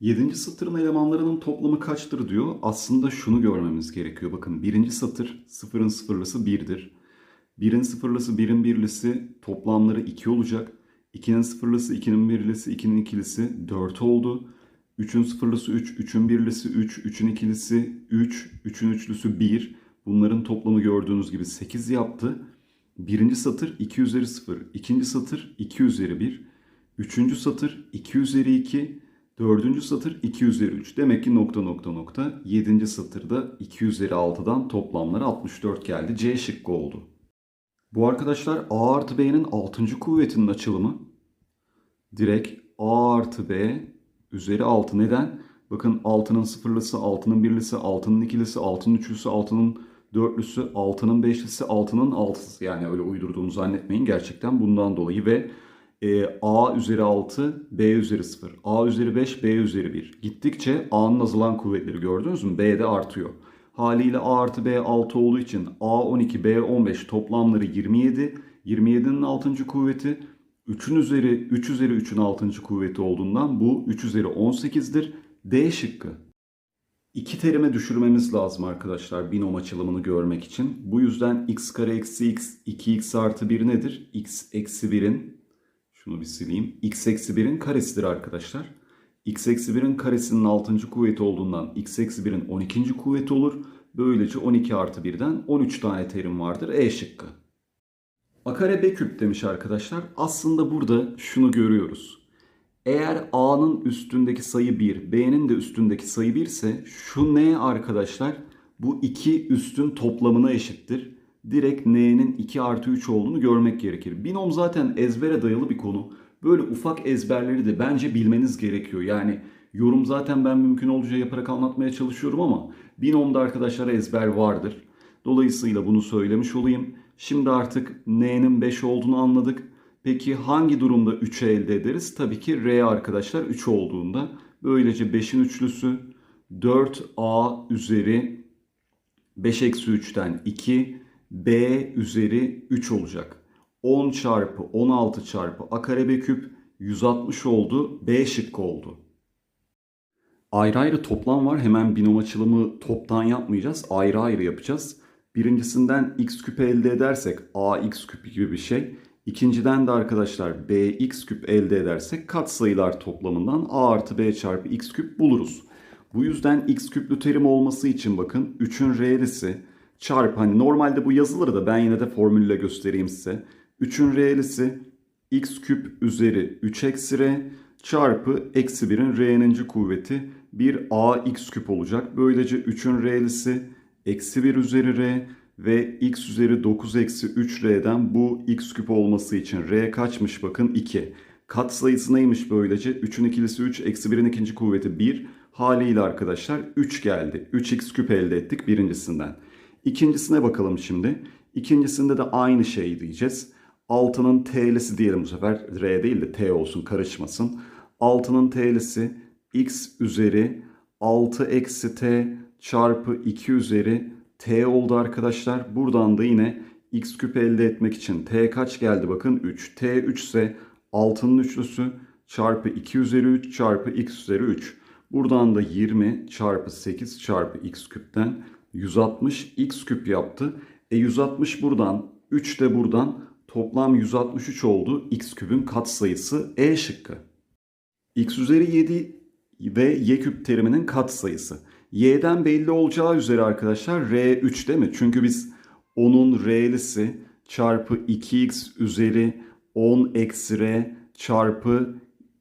Yedinci satırın elemanlarının toplamı kaçtır diyor. Aslında şunu görmemiz gerekiyor. Bakın birinci satır sıfırın sıfırlısı birdir. Birin sıfırlısı birin birlisi toplamları 2 olacak. 2'nin sıfırlısı 2'nin birlisi 2'nin ikilisi 4 oldu. 3'ün sıfırlısı 3, 3'ün birlisi 3, 3'ün ikilisi 3, 3'ün üçlüsü 1. Bunların toplamı gördüğünüz gibi 8 yaptı. Birinci satır 2 üzeri 0, ikinci satır 2 üzeri 1, üçüncü satır 2 üzeri 2, dördüncü satır 2 üzeri 3. Demek ki nokta nokta nokta. Yedinci satırda 2 üzeri 6'dan toplamları 64 geldi. C şıkkı oldu. Bu arkadaşlar A artı B'nin 6. kuvvetinin açılımı. Direkt A artı B üzeri 6. Neden? Bakın 6'nın sıfırlısı, 6'nın birlisi, 6'nın ikilisi, 6'nın üçlüsü, 6'nın dörtlüsü, 6'nın beşlisi, 6'nın altısı. Yani öyle uydurduğumu zannetmeyin. Gerçekten bundan dolayı ve e, A üzeri 6, B üzeri 0, A üzeri 5, B üzeri 1. Gittikçe A'nın azalan kuvvetleri gördünüz mü? B de artıyor. Haliyle A artı B 6 olduğu için A 12, B 15 toplamları 27. 27'nin 6. kuvveti 3'ün üzeri 3 üzeri 3'ün 6. kuvveti olduğundan bu 3 üzeri 18'dir. D şıkkı. İki terime düşürmemiz lazım arkadaşlar binom açılımını görmek için. Bu yüzden x kare eksi x 2x artı 1 nedir? x eksi 1'in şunu bir sileyim. x eksi 1'in karesidir arkadaşlar. x eksi 1'in karesinin 6. kuvveti olduğundan x eksi 1'in 12. kuvveti olur. Böylece 12 artı 1'den 13 tane terim vardır. E şıkkı. A kare B küp demiş arkadaşlar. Aslında burada şunu görüyoruz. Eğer A'nın üstündeki sayı 1, B'nin de üstündeki sayı 1 ise şu N arkadaşlar bu iki üstün toplamına eşittir. Direkt N'nin 2 artı 3 olduğunu görmek gerekir. Binom zaten ezbere dayalı bir konu. Böyle ufak ezberleri de bence bilmeniz gerekiyor. Yani yorum zaten ben mümkün olduğunca yaparak anlatmaya çalışıyorum ama binomda arkadaşlara ezber vardır. Dolayısıyla bunu söylemiş olayım. Şimdi artık N'nin 5 olduğunu anladık. Peki hangi durumda 3'ü elde ederiz? Tabii ki R arkadaşlar 3 olduğunda. Böylece 5'in üçlüsü 4A üzeri 5 eksi 3'ten 2 B üzeri 3 olacak. 10 çarpı 16 çarpı A kare B küp 160 oldu. B şıkkı oldu. Ayrı ayrı toplam var. Hemen binom açılımı toptan yapmayacağız. Ayrı ayrı yapacağız. Birincisinden x küp elde edersek ax küp gibi bir şey. İkinciden de arkadaşlar bx küp elde edersek katsayılar toplamından a artı b çarpı x küp buluruz. Bu yüzden x küplü terim olması için bakın 3'ün re'lisi çarpı hani normalde bu yazılır da ben yine de formülle göstereyim size. 3'ün re'lisi x küp üzeri 3 eksi r çarpı eksi 1'in r'ninci kuvveti bir ax küp olacak. Böylece 3'ün re'lisi eksi 1 üzeri r ve x üzeri 9 eksi 3r'den bu x küp olması için r kaçmış bakın 2. Kat sayısı neymiş böylece? 3'ün ikilisi 3, eksi 1'in ikinci kuvveti 1. Haliyle arkadaşlar 3 geldi. 3x küp elde ettik birincisinden. İkincisine bakalım şimdi. İkincisinde de aynı şey diyeceğiz. 6'nın t'lisi diyelim bu sefer. R değil de t olsun karışmasın. 6'nın t'lisi x üzeri 6 eksi t çarpı 2 üzeri t oldu arkadaşlar. Buradan da yine x küp elde etmek için t kaç geldi bakın 3. t 3 ise 6'nın üçlüsü çarpı 2 üzeri 3 çarpı x üzeri 3. Buradan da 20 çarpı 8 çarpı x küpten 160 x küp yaptı. E 160 buradan 3 de buradan toplam 163 oldu. x küpün katsayısı E şıkkı. x üzeri 7 ve y küp teriminin katsayısı. y'den belli olacağı üzere arkadaşlar r3 değil mi? Çünkü biz onun r'lisi çarpı 2x üzeri 10 eksi r çarpı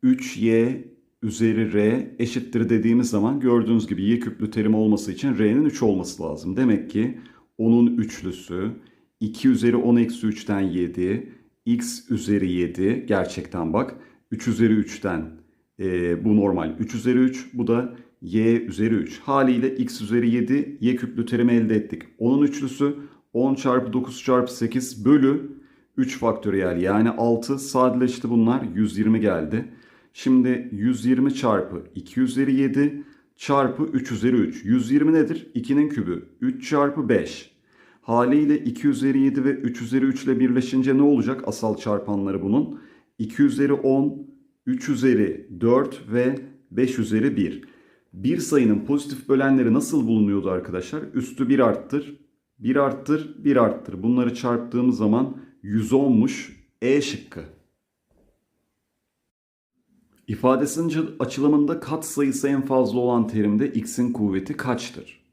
3y üzeri r eşittir dediğimiz zaman gördüğünüz gibi y küplü terim olması için r'nin 3 olması lazım. Demek ki onun üçlüsü 2 üzeri 10 eksi 3'ten 7 x üzeri 7 gerçekten bak 3 üzeri 3'ten e, bu normal 3 üzeri 3 bu da y üzeri 3 haliyle x üzeri 7 y küplü terimi elde ettik. Onun üçlüsü 10 çarpı 9 çarpı 8 bölü 3 faktöriyel yani 6 sadeleşti bunlar 120 geldi. Şimdi 120 çarpı 2 üzeri 7 çarpı 3 üzeri 3. 120 nedir? 2'nin kübü. 3 çarpı 5. Haliyle 2 üzeri 7 ve 3 üzeri 3 ile birleşince ne olacak asal çarpanları bunun? 2 üzeri 10, 3 üzeri 4 ve 5 üzeri 1. Bir sayının pozitif bölenleri nasıl bulunuyordu arkadaşlar? Üstü 1 arttır, 1 arttır, 1 arttır. Bunları çarptığımız zaman 110'muş. E şıkkı. İfadesinin açılımında kat sayısı en fazla olan terimde x'in kuvveti kaçtır?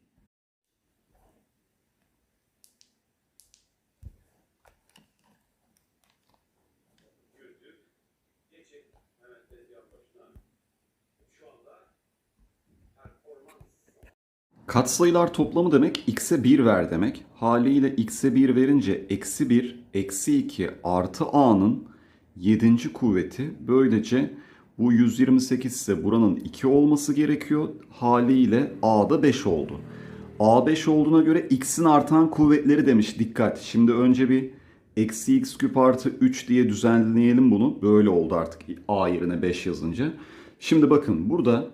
Katsayılar toplamı demek x'e 1 ver demek. Haliyle x'e 1 verince eksi 1, eksi 2 artı a'nın 7. kuvveti. Böylece bu 128 ise buranın 2 olması gerekiyor. Haliyle a'da 5 oldu. a 5 olduğuna göre x'in artan kuvvetleri demiş. Dikkat. Şimdi önce bir eksi x küp artı 3 diye düzenleyelim bunu. Böyle oldu artık a yerine 5 yazınca. Şimdi bakın burada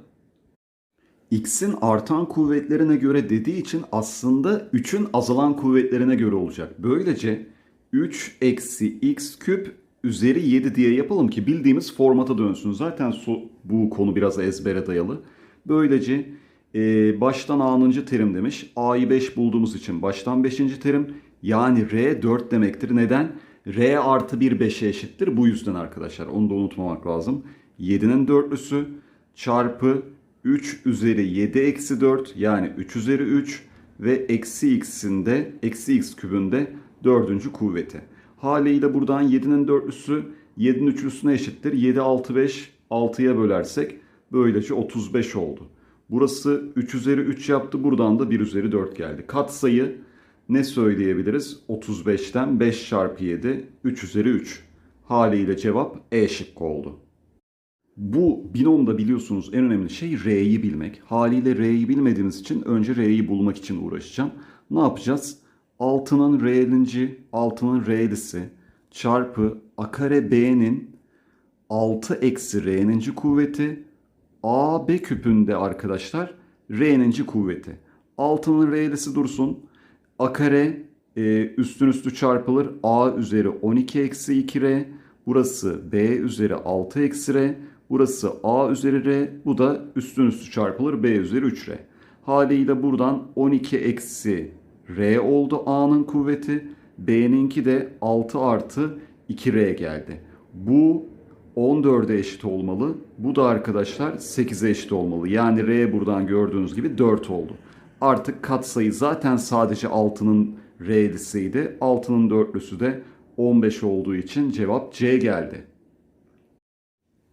x'in artan kuvvetlerine göre dediği için aslında 3'ün azalan kuvvetlerine göre olacak. Böylece 3 eksi x küp üzeri 7 diye yapalım ki bildiğimiz formata dönsün. Zaten bu konu biraz ezbere dayalı. Böylece e, baştan a'nıncı terim demiş. a'yı 5 bulduğumuz için baştan 5. terim. Yani r 4 demektir. Neden? r artı 1 5'e eşittir. Bu yüzden arkadaşlar onu da unutmamak lazım. 7'nin dörtlüsü çarpı 3 üzeri 7 eksi 4 yani 3 üzeri 3 ve eksi x'in de eksi x kübünde dördüncü kuvveti. Haliyle buradan 7'nin dörtlüsü 7'nin üçlüsüne eşittir. 7 6 5 6'ya bölersek böylece 35 oldu. Burası 3 üzeri 3 yaptı. Buradan da 1 üzeri 4 geldi. Kat sayı ne söyleyebiliriz? 35'ten 5 çarpı 7 3 üzeri 3. Haliyle cevap E şıkkı oldu. Bu binomda biliyorsunuz en önemli şey R'yi bilmek. Haliyle R'yi bilmediğimiz için önce R'yi bulmak için uğraşacağım. Ne yapacağız? 6'nın R'linci, 6'nın R'lisi çarpı A kare B'nin 6 eksi R'ninci kuvveti A B küpünde arkadaşlar R'ninci kuvveti. 6'nın R'lisi dursun. A kare e, üstün üstü çarpılır. A üzeri 12 eksi 2R. Burası B üzeri 6 eksi R. Burası A üzeri R. Bu da üstün üstü çarpılır B üzeri 3R. Haliyle buradan 12 eksi R oldu A'nın kuvveti. B'ninki de 6 artı 2R geldi. Bu 14'e eşit olmalı. Bu da arkadaşlar 8'e eşit olmalı. Yani R buradan gördüğünüz gibi 4 oldu. Artık katsayı zaten sadece 6'nın R'lisiydi. 6'nın dörtlüsü de 15 olduğu için cevap C geldi.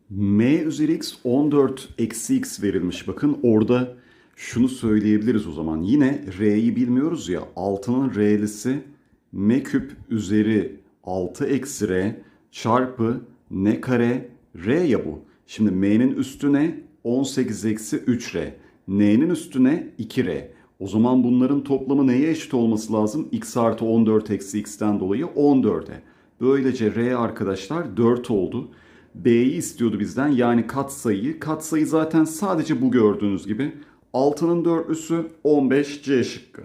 M üzeri x 14 eksi x verilmiş. Bakın orada şunu söyleyebiliriz o zaman. Yine r'yi bilmiyoruz ya. 6'nın r'lisi m küp üzeri 6 eksi r çarpı n kare r ya bu. Şimdi m'nin üstüne 18 eksi 3r. n'nin üstüne 2r. O zaman bunların toplamı neye eşit olması lazım? x artı 14 eksi x'ten dolayı 14'e. Böylece r arkadaşlar 4 oldu. B'yi istiyordu bizden yani katsayıyı. Katsayı zaten sadece bu gördüğünüz gibi. 6'nın dörtlüsü 15 C şıkkı.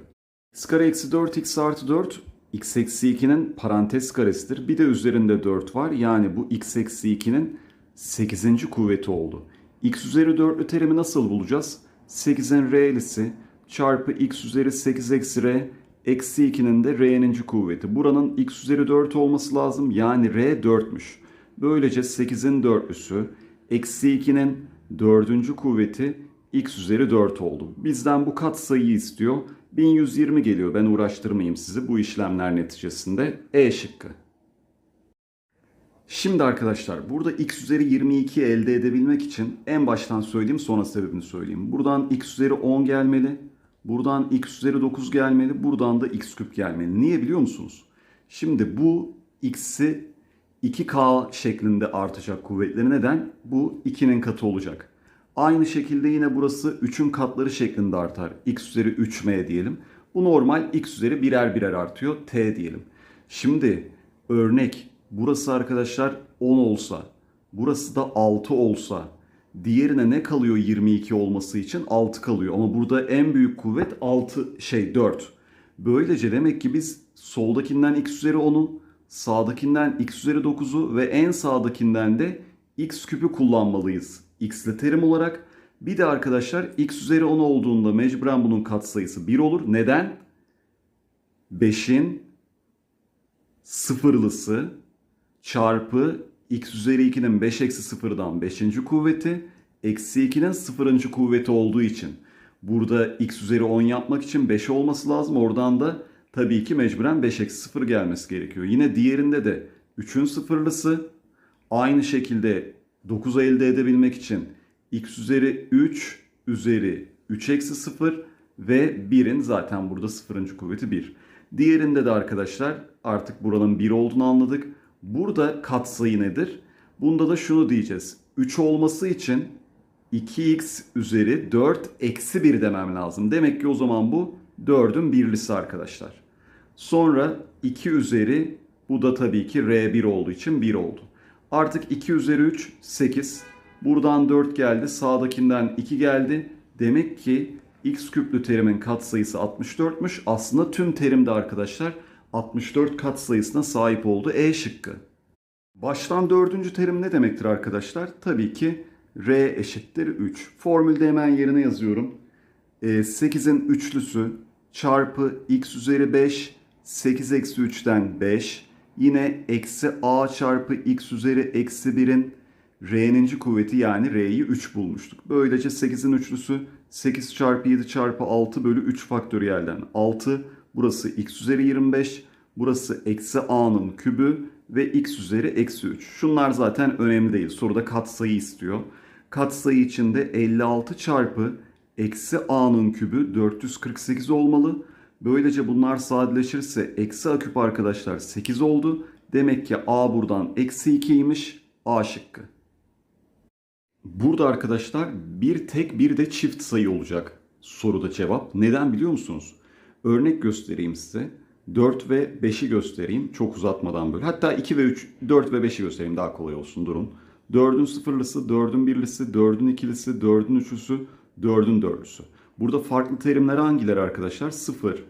x kare eksi 4 x artı 4 x eksi 2'nin parantez karesidir. Bir de üzerinde 4 var. Yani bu x eksi 2'nin 8. kuvveti oldu. x üzeri 4'lü terimi nasıl bulacağız? 8'in r'lisi çarpı x üzeri 8 eksi r eksi 2'nin de r'nin kuvveti. Buranın x üzeri 4 olması lazım. Yani r 4'müş. Böylece 8'in dörtlüsü eksi 2'nin dördüncü kuvveti x üzeri 4 oldu. Bizden bu kat sayıyı istiyor. 1120 geliyor. Ben uğraştırmayayım sizi bu işlemler neticesinde. E şıkkı. Şimdi arkadaşlar burada x üzeri 22 elde edebilmek için en baştan söyleyeyim sonra sebebini söyleyeyim. Buradan x üzeri 10 gelmeli. Buradan x üzeri 9 gelmeli. Buradan da x küp gelmeli. Niye biliyor musunuz? Şimdi bu x'i 2K şeklinde artacak kuvvetleri neden? Bu 2'nin katı olacak. Aynı şekilde yine burası 3'ün katları şeklinde artar. X üzeri 3M diyelim. Bu normal x üzeri birer birer artıyor. T diyelim. Şimdi örnek burası arkadaşlar 10 olsa, burası da 6 olsa diğerine ne kalıyor 22 olması için? 6 kalıyor. Ama burada en büyük kuvvet 6 şey 4. Böylece demek ki biz soldakinden x üzeri 10'u sağdakinden x üzeri 9'u ve en sağdakinden de x küpü kullanmalıyız. X'li terim olarak Bir de arkadaşlar x üzeri 10 olduğunda mecburen bunun katsayısı 1 olur. Neden? 5'in sıfırlısı çarpı x üzeri 2'nin 5 eksi 0'dan 5. kuvveti eksi 2'nin 0. kuvveti olduğu için burada x üzeri 10 yapmak için 5 olması lazım. Oradan da tabii ki mecburen 5 eksi 0 gelmesi gerekiyor. Yine diğerinde de 3'ün sıfırlısı aynı şekilde 9'u elde edebilmek için x üzeri 3 üzeri 3 eksi 0 ve 1'in zaten burada 0. kuvveti 1. Diğerinde de arkadaşlar artık buranın 1 olduğunu anladık. Burada katsayı nedir? Bunda da şunu diyeceğiz. 3 olması için 2x üzeri 4 eksi 1 demem lazım. Demek ki o zaman bu 4'ün birlisi arkadaşlar. Sonra 2 üzeri bu da tabii ki R1 olduğu için 1 oldu. Artık 2 üzeri 3 8. Buradan 4 geldi. Sağdakinden 2 geldi. Demek ki x küplü terimin katsayısı 64'müş. Aslında tüm terim de arkadaşlar 64 katsayısına sahip oldu. E şıkkı. Baştan dördüncü terim ne demektir arkadaşlar? Tabii ki R eşittir 3. Formülde hemen yerine yazıyorum. 8'in üçlüsü çarpı x üzeri 5 8 eksi 3'ten 5 yine eksi a çarpı x üzeri eksi 1'in r'ninci kuvveti yani r'yi 3 bulmuştuk. Böylece 8'in üçlüsü 8 çarpı 7 çarpı 6 bölü 3 faktöriyelden 6. Burası x üzeri 25. Burası eksi a'nın kübü ve x üzeri eksi 3. Şunlar zaten önemli değil. Soruda katsayı istiyor. Katsayı içinde 56 çarpı eksi a'nın kübü 448 olmalı. Böylece bunlar sadeleşirse eksi a küp arkadaşlar 8 oldu. Demek ki a buradan eksi 2'ymiş. A şıkkı. Burada arkadaşlar bir tek bir de çift sayı olacak soruda cevap. Neden biliyor musunuz? Örnek göstereyim size. 4 ve 5'i göstereyim çok uzatmadan böyle. Hatta 2 ve 3, 4 ve 5'i göstereyim daha kolay olsun durun. 4'ün sıfırlısı, 4'ün birlisi, 4'ün ikilisi, 4'ün üçlüsü, 4'ün dörtlüsü. Burada farklı terimler hangileri arkadaşlar? 0,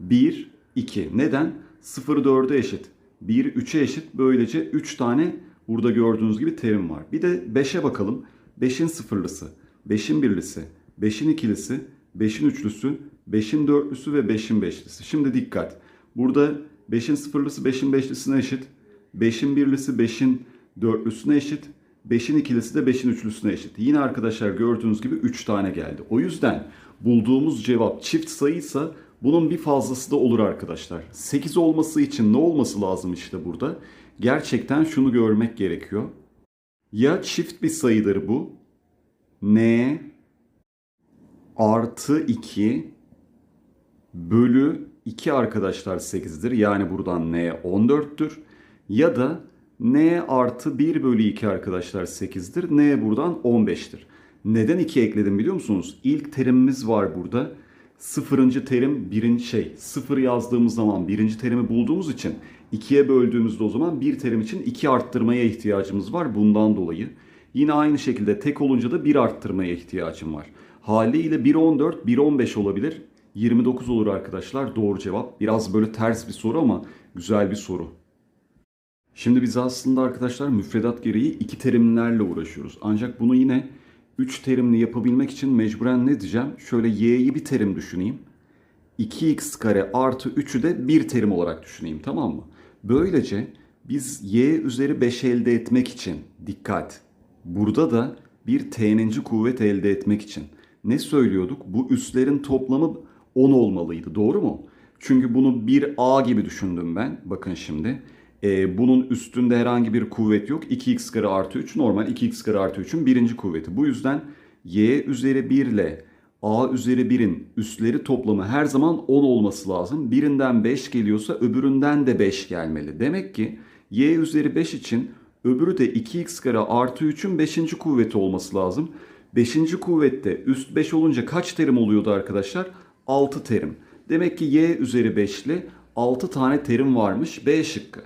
1, 2. Neden? 0 4'e eşit. 1 3'e eşit. Böylece 3 tane burada gördüğünüz gibi terim var. Bir de 5'e bakalım. 5'in sıfırlısı, 5'in birlisi, 5'in ikilisi, 5'in üçlüsü, 5'in dörtlüsü ve 5'in beşlisi. Şimdi dikkat. Burada 5'in sıfırlısı 5'in beşlisine eşit. 5'in birlisi 5'in dörtlüsüne eşit. 5'in ikilisi de 5'in üçlüsüne eşit. Yine arkadaşlar gördüğünüz gibi 3 tane geldi. O yüzden bulduğumuz cevap çift sayıysa bunun bir fazlası da olur arkadaşlar. 8 olması için ne olması lazım işte burada? Gerçekten şunu görmek gerekiyor. Ya çift bir sayıdır bu. N artı 2 bölü 2 arkadaşlar 8'dir. Yani buradan N 14'tür. Ya da N artı 1 bölü 2 arkadaşlar 8'dir. N buradan 15'tir. Neden 2 ekledim biliyor musunuz? İlk terimimiz var burada. Sıfırıncı terim birinci şey. Sıfır yazdığımız zaman birinci terimi bulduğumuz için ikiye böldüğümüzde o zaman bir terim için iki arttırmaya ihtiyacımız var. Bundan dolayı. Yine aynı şekilde tek olunca da bir arttırmaya ihtiyacım var. Haliyle 1.14, 1.15 olabilir. 29 olur arkadaşlar. Doğru cevap. Biraz böyle ters bir soru ama güzel bir soru. Şimdi biz aslında arkadaşlar müfredat gereği iki terimlerle uğraşıyoruz. Ancak bunu yine 3 terimli yapabilmek için mecburen ne diyeceğim? Şöyle y'yi bir terim düşüneyim. 2x kare artı 3'ü de bir terim olarak düşüneyim tamam mı? Böylece biz y üzeri 5 elde etmek için dikkat. Burada da bir t'ninci kuvvet elde etmek için ne söylüyorduk? Bu üslerin toplamı 10 olmalıydı doğru mu? Çünkü bunu bir a gibi düşündüm ben. Bakın şimdi. Ee, bunun üstünde herhangi bir kuvvet yok. 2x kare artı 3 normal 2x kare artı 3'ün birinci kuvveti. Bu yüzden y üzeri 1 ile a üzeri 1'in üstleri toplamı her zaman 10 olması lazım. Birinden 5 geliyorsa öbüründen de 5 gelmeli. Demek ki y üzeri 5 için öbürü de 2x kare artı 3'ün 5. kuvveti olması lazım. 5. kuvvette üst 5 olunca kaç terim oluyordu arkadaşlar? 6 terim. Demek ki y üzeri 5'li 6 tane terim varmış B şıkkı.